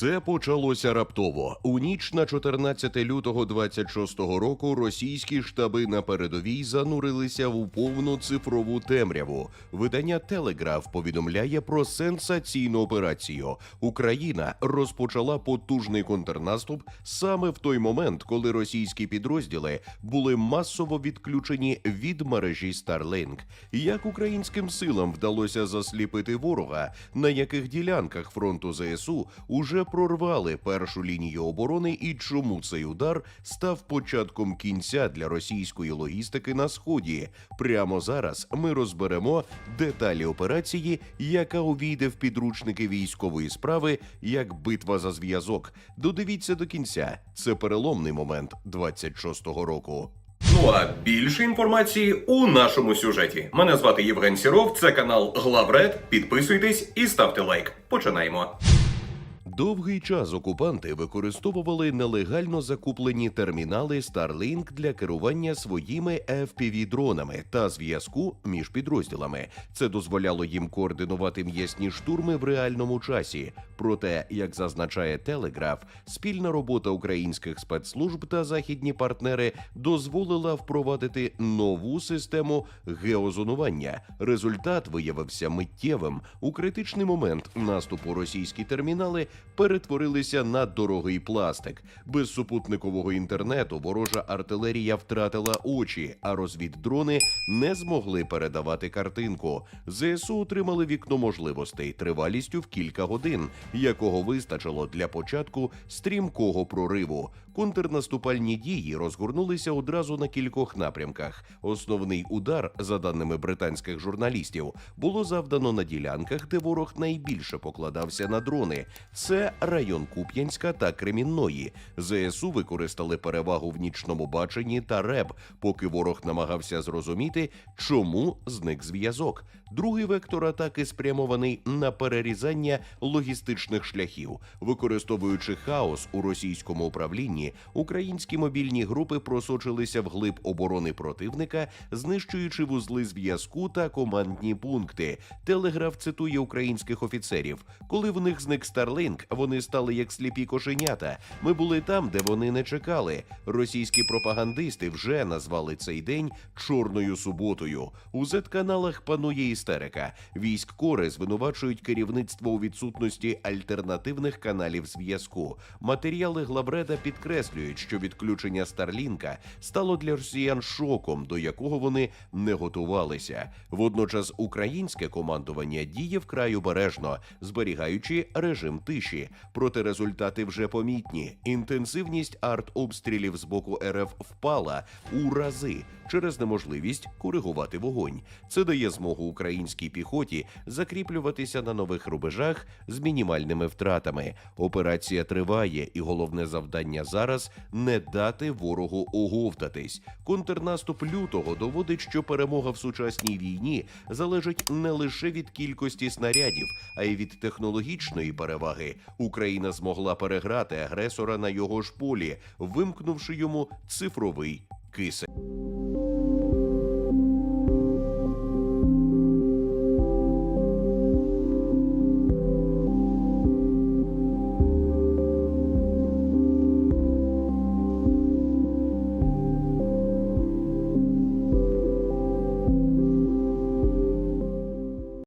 Все почалося раптово. У ніч на 14 лютого 26-го року російські штаби на передовій занурилися в повну цифрову темряву. Видання Телеграф повідомляє про сенсаційну операцію. Україна розпочала потужний контрнаступ саме в той момент, коли російські підрозділи були масово відключені від мережі Starlink. Як українським силам вдалося засліпити ворога, на яких ділянках фронту ЗСУ уже прорвали першу лінію оборони, і чому цей удар став початком кінця для російської логістики на сході? Прямо зараз ми розберемо деталі операції, яка увійде в підручники військової справи як битва за зв'язок. Додивіться до кінця. Це переломний момент 26-го року. Ну а більше інформації у нашому сюжеті. Мене звати Євген Сіров, це канал Главред. Підписуйтесь і ставте лайк. Починаємо. Довгий час окупанти використовували нелегально закуплені термінали Starlink для керування своїми FPV-дронами та зв'язку між підрозділами. Це дозволяло їм координувати м'ясні штурми в реальному часі. Проте, як зазначає Телеграф, спільна робота українських спецслужб та західні партнери дозволила впровадити нову систему геозонування. Результат виявився миттєвим. У критичний момент наступу російські термінали перетворилися на дорогий пластик. Без супутникового інтернету ворожа артилерія втратила очі, а розвіддрони не змогли передавати картинку. ЗСУ отримали вікно можливостей тривалістю в кілька годин, якого вистачило для початку стрімкого прориву. Контрнаступальні дії розгорнулися одразу на кількох напрямках. Основний удар, за даними британських журналістів, було завдано на ділянках, де ворог найбільше покладався на дрони. Це район Куп'янська та Кремінної. ЗСУ використали перевагу в нічному баченні та РЕБ, поки ворог намагався зрозуміти, чому зник зв'язок. Другий вектор атаки спрямований на перерізання логістичних шляхів, використовуючи хаос у російському управлінні, українські мобільні групи просочилися вглиб оборони противника, знищуючи вузли зв'язку та командні пункти. Телеграф цитує українських офіцерів. Коли в них зник Starlink, вони стали як сліпі кошенята. Ми були там, де вони не чекали. Російські пропагандисти вже назвали цей день чорною суботою. У Z-каналах панує істерика. Військ кори звинувачують керівництво у відсутності альтернативних каналів зв'язку. Матеріали главреда підкреслюють, що відключення Старлінка стало для росіян шоком, до якого вони не готувалися. Водночас українське командування діє вкрай обережно, зберігаючи режим тиші. Проте результати вже помітні. Інтенсивність артобстрілів з боку РФ впала у рази через неможливість коригувати вогонь. Це дає змогу українській піхоті закріплюватися на нових рубежах з мінімальними втратами. Операція триває, і головне завдання зараз не дати ворогу оговтатись. Контрнаступ лютого доводить, що перемога в сучасній війні залежить не лише від кількості снарядів, а й від технологічної переваги. Україна змогла переграти агресора на його ж полі, вимкнувши йому цифровий кисень.